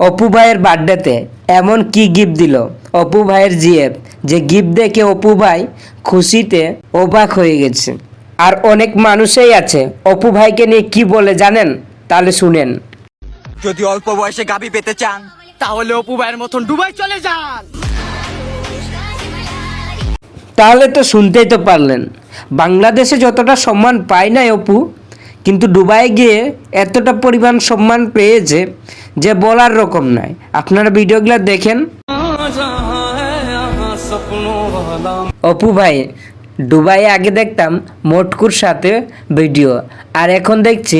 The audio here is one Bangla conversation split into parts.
অপু ভাইয়ের বার্থডেতে এমন কি গিফট দিল? অপু ভাইয়ের জিএফ। যে গিফট দেখে অপু ভাই খুশিতে অবাক হয়ে গেছে। আর অনেক মানুষই আছে। অপু ভাইকে নিয়ে কি বলে জানেন? তাহলে শুনেন। যদি অল্প বয়সে গাবি পেতে চান তাহলে অপু ভাইয়ের মতন দুবাই চলে যান। তাহলে তো শুনতেই তো পারলেন। বাংলাদেশে যতটা সম্মান পায় না অপু কিন্তু দুবাই গিয়ে এতটা পরিমাণ সম্মান পেয়েছে যে বলার রকম নাই। আপনারা ভিডিওগুলো দেখেন। অপু ভাই দুবাইয়ে আগে দেখতাম মোটকুর সাথে ভিডিও, আর এখন দেখছি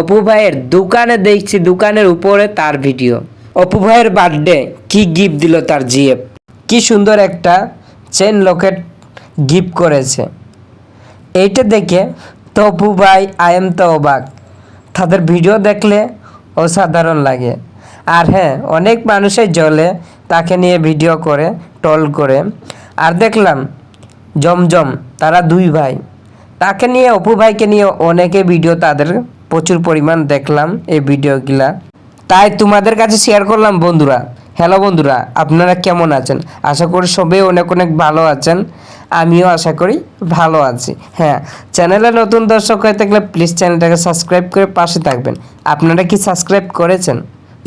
অপু ভাইয়ের দোকানে দেখছি দোকানের উপরে তার ভিডিও। অপু ভাইয়ের বার্থডে কি গিফট দিল তার জিএফ? কি সুন্দর একটা চেন লকেট গিফট করেছে। এইটা দেখে তো অপু ভাই আই তো অবাক তাদের ভিডিও দেখলে অসাধারণ লাগে। আর হ্যাঁ অনেক মানুষের জলে তাকে নিয়ে ভিডিও করে টল করে। আর দেখলাম, জমজম, তারা দুই ভাই। তাকে নিয়ে, অপু ভাইকে নিয়ে অনেকে ভিডিও তাদের প্রচুর পরিমাণ দেখলাম এই ভিডিওগুলা। তাই তোমাদের কাছে শেয়ার করলাম, বন্ধুরা। হ্যালো বন্ধুরা, আপনারা কেমন আছেন? আশা করি সবাই অনেক অনেক ভালো আছেন। আমিও আশা করি ভালো আছি। হ্যাঁ চ্যানেলে নতুন দর্শক হয়ে থাকলে প্লিজ চ্যানেলটাকে সাবস্ক্রাইব করে পাশে থাকবেন। আপনারা কি সাবস্ক্রাইব করেছেন?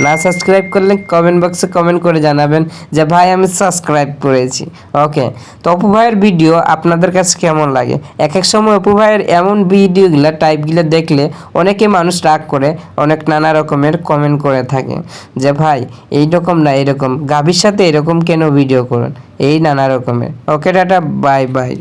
না সাবস্ক্রাইব করলে কমেন্ট বক্সে কমেন্ট করে জানাবেন যে, ভাই, আমি সাবস্ক্রাইব করেছি। ওকে তো অপু ভাইয়ের ভিডিও আপনাদের কাছে কেমন লাগে? এক এক সময় অপু ভাইয়ের এমন ভিডিওগুলো টাইপগুলো দেখলে অনেকে মানুষ রাগ করে, অনেক নানা রকমের কমেন্ট করে থাকে যে, ভাই এই রকম না এরকম। গাভীর সাথে এরকম কেন ভিডিও করুন? এই নানা রকমের। ওকে টাটা বাই বাই